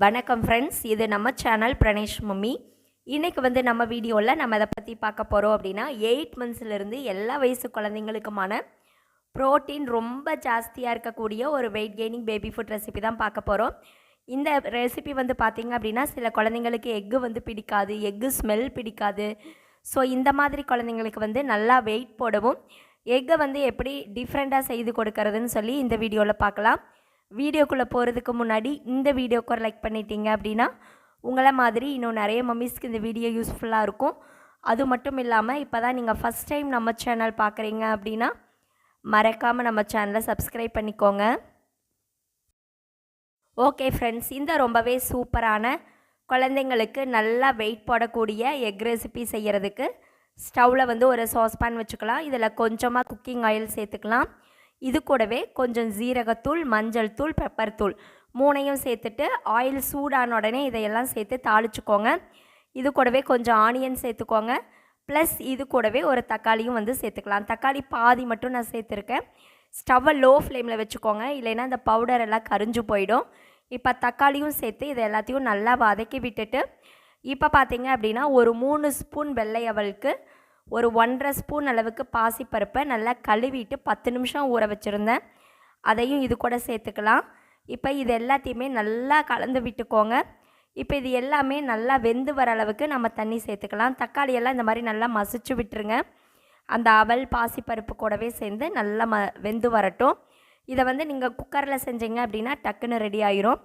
வணக்கம் ஃப்ரெண்ட்ஸ் இது நம்ம சேனல் பிரணேஷ் மம்மி இன்றைக்கி வந்து நம்ம வீடியோவில் நம்ம அதை பற்றி பார்க்க போகிறோம் அப்படின்னா எயிட் மந்த்ஸ்லேருந்து எல்லா வயசு குழந்தைங்களுக்குமான ப்ரோட்டீன் ரொம்ப ஜாஸ்தியாக இருக்கக்கூடிய ஒரு weight gaining baby food recipe தான் பார்க்க போகிறோம் இந்த ரெசிபி வந்து பார்த்திங்க அப்படின்னா சில குழந்தைங்களுக்கு எக்கு வந்து பிடிக்காது எக்கு ஸ்மெல் பிடிக்காது. ஸோ இந்த மாதிரி குழந்தைங்களுக்கு வந்து நல்லா வெயிட் போடவும் எக்கை வந்து எப்படி டிஃப்ரெண்ட்டாக செய்து கொடுக்கறதுன்னு சொல்லி இந்த வீடியோவில் பார்க்கலாம். வீடியோக்குள்ளே போகிறதுக்கு முன்னாடி இந்த வீடியோக்கு ஒரு லைக் பண்ணிட்டீங்க அப்படின்னா உங்களை மாதிரி இன்னும் நிறைய மம்மிஸ்க்கு இந்த வீடியோ யூஸ்ஃபுல்லாக இருக்கும். அது மட்டும் இல்லாமல் இப்போ தான் நீங்கள் ஃபஸ்ட் டைம் நம்ம சேனல் பார்க்குறீங்க அப்படின்னா மறக்காமல் நம்ம சேனலை சப்ஸ்கிரைப் பண்ணிக்கோங்க. ஓகே ஃப்ரெண்ட்ஸ் இந்த ரொம்பவே சூப்பரான குழந்தைங்களுக்கு நல்லா வெயிட் போடக்கூடிய எக் ரெசிபி செய்கிறதுக்கு ஸ்டவ்வில் வந்து ஒரு சாஸ்பேன் வச்சுக்கலாம். இதில் கொஞ்சமாக குக்கிங் ஆயில் சேர்த்துக்கலாம். இது கூடவே கொஞ்சம் ஜீரகத்தூள் மஞ்சள் தூள் பெப்பர் தூள் மூணையும் சேர்த்துட்டு ஆயில் சூடான உடனே இதையெல்லாம் சேர்த்து தாளிச்சுக்கோங்க. இது கூடவே கொஞ்சம் ஆனியன் சேர்த்துக்கோங்க. ப்ளஸ் இது கூடவே ஒரு தக்காளியும் வந்து சேர்த்துக்கலாம். தக்காளி பாதி மட்டும் நான் சேர்த்துருக்கேன். ஸ்டவ்வை லோ ஃப்ளேமில் வச்சுக்கோங்க. இல்லைன்னா அந்த பவுடர் எல்லாம் கரிஞ்சு போயிடும். இப்போ தக்காளியும் சேர்த்து இதை எல்லாத்தையும் நல்லா வதக்கி விட்டுட்டு இப்போ பார்த்தீங்க அப்படின்னா ஒரு மூணு ஸ்பூன் வெள்ளை அவளுக்கு ஒரு ஒன்றரை ஸ்பூன் அளவுக்கு பாசிப்பருப்பை நல்லா கழுவிட்டு பத்து நிமிஷம் ஊற வச்சுருந்தேன். அதையும் இது கூட சேர்த்துக்கலாம். இப்போ இது எல்லாத்தையுமே நல்லா கலந்து விட்டுக்கோங்க. இப்போ இது எல்லாமே நல்லா வெந்து வர அளவுக்கு நம்ம தண்ணி சேர்த்துக்கலாம். தக்காளியெல்லாம் இந்த மாதிரி நல்லா மசிச்சு விட்டுருங்க. அந்த அவல் பாசிப்பருப்பு கூடவே சேர்ந்து நல்லா ம வெந்து வரட்டும். இதை வந்து நீங்கள் குக்கரில் செஞ்சீங்க அப்படின்னா டக்குன்னு ரெடி ஆயிரும்.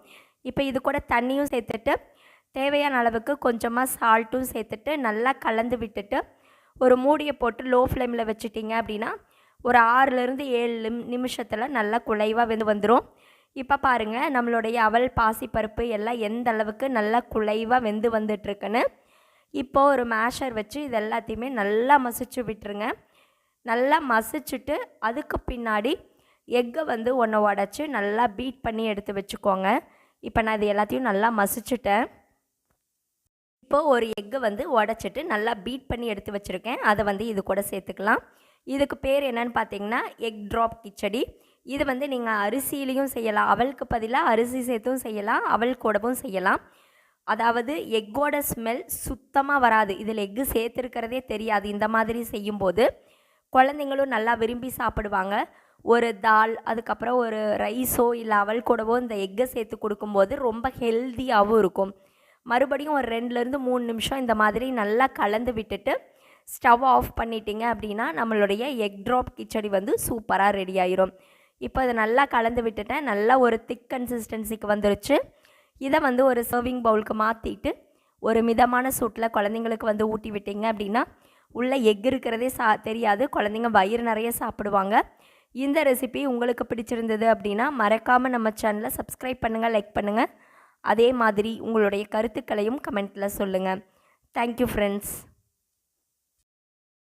இப்போ இது கூட தண்ணியும் சேர்த்துட்டு தேவையான அளவுக்கு கொஞ்சமாக சால்ட்டும் சேர்த்துட்டு நல்லா கலந்து விட்டுட்டு ஒரு மூடியை போட்டு லோ ஃப்ளேமில் வச்சுட்டிங்க அப்படின்னா ஒரு ஆறுலேருந்து ஏழு நிம் நிமிஷத்தில் நல்லா குலைவாக வெந்து வந்துடும் இப்போ பாருங்கள் நம்மளுடைய அவல் பாசிப்பருப்பு எல்லாம் எந்த அளவுக்கு நல்லா குலைவாக வெந்து வந்துட்டுருக்குன்னு. இப்போது ஒரு மேஷர் வச்சு இது எல்லாத்தையுமே நல்லா மசிச்சு விட்டுருங்க. நல்லா மசிச்சுட்டு அதுக்கு பின்னாடி எக்கை வந்து ஒன்று உடச்சி நல்லா பீட் பண்ணி எடுத்து வச்சுக்கோங்க. இப்போ நான் இது எல்லாத்தையும் நல்லா மசிச்சுட்டேன். இப்போது ஒரு எக்கை வந்து உடச்சிட்டு நல்லா பீட் பண்ணி எடுத்து வச்சுருக்கேன். அதை வந்து இது கூட சேர்த்துக்கலாம். இதுக்கு பேர் என்னன்னு பார்த்தீங்கன்னா எக் ட்ராப் கிச்சடி. இது வந்து நீங்கள் அரிசியிலையும் செய்யலாம். அவளுக்கு பதிலாக அரிசி சேர்த்தும் செய்யலாம். அவள் கூடவும் செய்யலாம். அதாவது எக்கோட ஸ்மெல் சுத்தமாக வராது. இதில் எக்கு சேர்த்துருக்கிறதே தெரியாது. இந்த மாதிரி செய்யும்போது குழந்தைங்களும் நல்லா விரும்பி சாப்பிடுவாங்க. ஒரு தால் அதுக்கப்புறம் ஒரு ரைஸோ இல்லை அவள் கூடவோ இந்த எக்கை சேர்த்து கொடுக்கும்போது ரொம்ப ஹெல்த்தியாகவும் இருக்கும். மறுபடியும் ஒரு ரெண்டுலேருந்து மூணு நிமிஷம் இந்த மாதிரி நல்லா கலந்து விட்டுட்டு ஸ்டவ் ஆஃப் பண்ணிட்டீங்க அப்படின்னா நம்மளுடைய எக் ட்ராப் கிச்சடி வந்து சூப்பராக ரெடி ஆயிரும். இப்போ அதை நல்லா கலந்து விட்டுட்டேன். நல்லா ஒரு திக் கன்சிஸ்டன்சிக்கு வந்துருச்சு. இதை வந்து ஒரு சர்விங் பவுலுக்கு மாற்றிட்டு ஒரு மிதமான சூட்டில் குழந்தைங்களுக்கு வந்து ஊட்டி விட்டீங்க அப்படின்னா உள்ளே எக் இருக்கிறதே சா தெரியாது. குழந்தைங்க வயிறு நிறைய சாப்பிடுவாங்க. இந்த ரெசிபி உங்களுக்கு பிடிச்சிருந்தது அப்படின்னா மறக்காமல் நம்ம சேனலை சப்ஸ்கிரைப் பண்ணுங்கள் லைக் பண்ணுங்கள் அதே மாதிரி உங்களுடைய கருத்துக்களையும் கமெண்ட்டில் சொல்லுங்கள் தேங்க்யூ ஃப்ரெண்ட்ஸ்